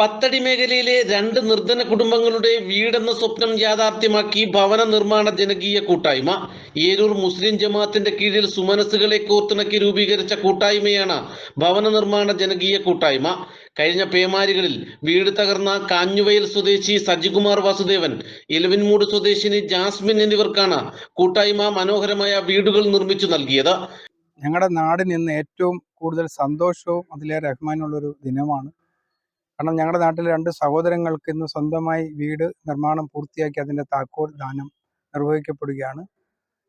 പത്തടി മേഖലയിലെ രണ്ട് നിർധന കുടുംബങ്ങളുടെ വീടെന്ന സ്വപ്നം യാഥാർത്ഥ്യമാക്കി ഭവന നിർമ്മാണ ജനകീയ കൂട്ടായ്മ. ഏരൂർ മുസ്ലിം ജമാഅത്തിന്റെ കീഴിൽ സുമനസ്സുകളെ കോർത്തിണക്കി രൂപീകരിച്ച കൂട്ടായ്മയാണ് ഭവന നിർമ്മാണ ജനകീയ കൂട്ടായ്മ. കഴിഞ്ഞ പേമാരികളിൽ വീട് തകർന്ന കാഞ്ഞുവയൽ സ്വദേശി സജികുമാർ വാസുദേവൻ ഇലവിൻമൂട് സ്വദേശിനി ജാസ്മിൻ എന്നിവർക്കാണ് കൂട്ടായ്മ മനോഹരമായ വീടുകൾ നിർമ്മിച്ചു നൽകിയത്. ഞങ്ങളുടെ നാടിന് ഇന്ന് ഏറ്റവും കൂടുതൽ സന്തോഷവും അതിലേറെ അഭിമാനമുള്ളൊരു ദിനമാണ് കാരണം ഞങ്ങളുടെ നാട്ടിൽ രണ്ട് സഹോദരങ്ങൾക്ക് ഇന്ന് സ്വന്തമായി വീട് നിർമ്മാണം പൂർത്തിയാക്കി അതിന്റെ താക്കോൽ ദാനം നിർവഹിക്കപ്പെടുകയാണ്.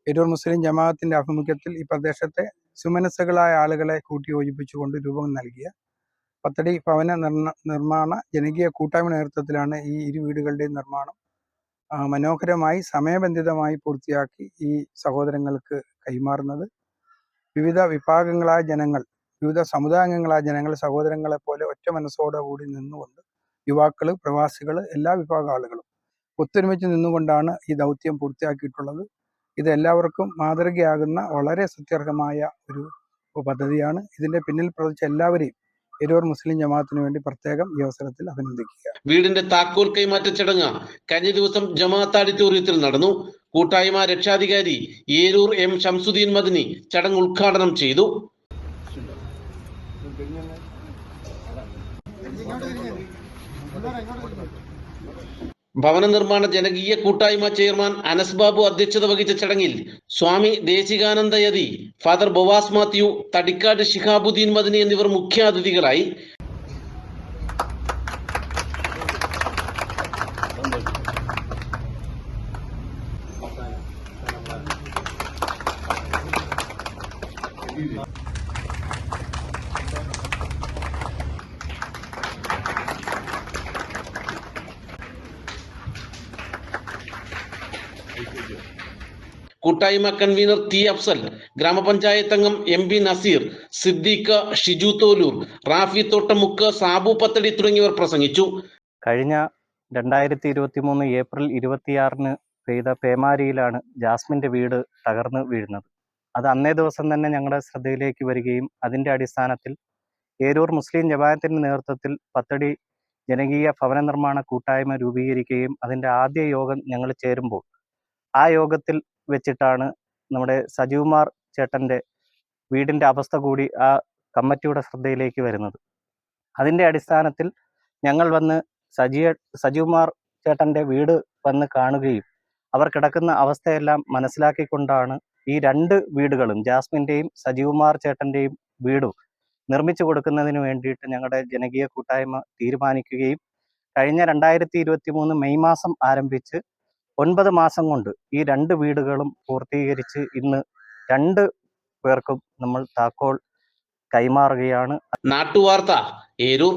എരൂർ മുസ്ലിം ജമാഅത്തിന്റെ ആഭിമുഖ്യത്തിൽ ഈ പ്രദേശത്തെ സുമനസ്സുകളായ ആളുകളെ കൂട്ടി യോജിപ്പിച്ചുകൊണ്ട് രൂപം നൽകിയ പത്തടി ഭവന നിർമ്മാണ ജനകീയ കൂട്ടായ്മ നേതൃത്വത്തിലാണ് ഈ ഇരു വീടുകളുടെയും നിർമ്മാണം മനോഹരമായി സമയബന്ധിതമായി പൂർത്തിയാക്കി ഈ സഹോദരങ്ങൾക്ക് കൈമാറുന്നത്. വിവിധ വിഭാഗങ്ങളായ ജനങ്ങൾ വിവിധ സമുദായാംഗങ്ങളായ ജനങ്ങൾ സഹോദരങ്ങളെ പോലെ ഒറ്റ മനസ്സോടെ കൂടി നിന്നുകൊണ്ട് യുവാക്കൾ പ്രവാസികൾ എല്ലാ വിഭാഗ ആളുകളും ഒത്തൊരുമിച്ച് നിന്നുകൊണ്ടാണ് ഈ ദൗത്യം പൂർത്തിയാക്കിയിട്ടുള്ളത്. ഇത് എല്ലാവർക്കും മാതൃകയാകുന്ന വളരെ സത്യർഹമായ ഒരു പദ്ധതിയാണ്. ഇതിന്റെ പിന്നിൽ പ്രവർത്തിച്ച എല്ലാവരെയും എരൂർ മുസ്ലിം ജമാഅത്തിന് വേണ്ടി പ്രത്യേകം ഈ അവസരത്തിൽ അഭിനന്ദിക്കുക. വീടിന്റെ താക്കോൽ കൈമാറ്റ ചടങ്ങ് കഴിഞ്ഞ ദിവസം ജമാഅത്ത് ഓഡിറ്റോറിയത്തിൽ നടന്നു. കൂട്ടായ്മ രക്ഷാധികാരി ഏരൂർ എം ഷംസുദ്ദീൻ മദനി ചടങ്ങ് ഉദ്ഘാടനം ചെയ്തു. ഭവന നിർമ്മാണ ജനകീയ കൂട്ടായ്മ ചെയർമാൻ അനസ് ബാബു അധ്യക്ഷത വഹിച്ച ചടങ്ങിൽ സ്വാമി ദേശികാനന്ദ യതി ഫാദർ ബൊവാസ് മാത്യു തടിക്കാട് ഷിഹാബുദ്ദീൻ മദനി എന്നിവർ മുഖ്യാതിഥികളായി. കൂട്ടായ്മ കൺവീനർ ടി അഫ്സൽ ഗ്രാമപഞ്ചായത്ത് അംഗം എം പി നസീർ സിദ്ദീഖ് ഷിജു തോലൂർ റാഫി തോട്ടമുക്ക് സാബു പത്തടി തുടങ്ങിയവർ പ്രസംഗിച്ചു. കഴിഞ്ഞ രണ്ടായിരത്തി ഇരുപത്തി മൂന്ന് ഏപ്രിൽ ഇരുപത്തിയാറിന് പെയ്ത പേമാരിയിലാണ് ജാസ്മിന്റെ വീട് തകർന്നു വീഴുന്നത്. അത് അന്നേ ദിവസം തന്നെ ഞങ്ങളുടെ ശ്രദ്ധയിലേക്ക് വരികയും അതിന്റെ അടിസ്ഥാനത്തിൽ ഏരൂർ മുസ്ലിം ജമാഅത്തിന്റെ നേതൃത്വത്തിൽ പത്തടി ജനകീയ ഭവന നിർമ്മാണ കൂട്ടായ്മ രൂപീകരിക്കുകയും അതിന്റെ ആദ്യ യോഗം ഞങ്ങൾ ചേരുമ്പോൾ ആ യോഗത്തിൽ വെച്ചിട്ടാണ് നമ്മുടെ സജീവ്മാർ ചേട്ടന്റെ വീടിന്റെ അവസ്ഥ കൂടി ആ കമ്മിറ്റിയുടെ ശ്രദ്ധയിലേക്ക് വരുന്നത്. അതിന്റെ അടിസ്ഥാനത്തിൽ ഞങ്ങൾ വന്ന് സജീ സജീവ്മാർ ചേട്ടന്റെ വീട് വന്ന് കാണുകയും അവർ കിടക്കുന്ന അവസ്ഥയെല്ലാം മനസ്സിലാക്കിക്കൊണ്ടാണ് ഈ രണ്ട് വീടുകളും ജാസ്മിന്റെയും സജീവ്മാർ ചേട്ടന്റെയും വീടും നിർമ്മിച്ചു കൊടുക്കുന്നതിന് വേണ്ടിയിട്ട് ഞങ്ങളുടെ ജനകീയ കൂട്ടായ്മ തീരുമാനിക്കുകയും കഴിഞ്ഞ രണ്ടായിരത്തി ഇരുപത്തി മൂന്ന് മെയ് മാസം ആരംഭിച്ച് ഒൻപത് മാസം കൊണ്ട് ഈ രണ്ട് വീടുകളും പൂർത്തീകരിച്ച് ഇന്ന് രണ്ട് പേർക്കും നമ്മൾ താക്കോൽ കൈമാറുകയാണ്. നാട്ടുവാർത്ത ഏരൂർ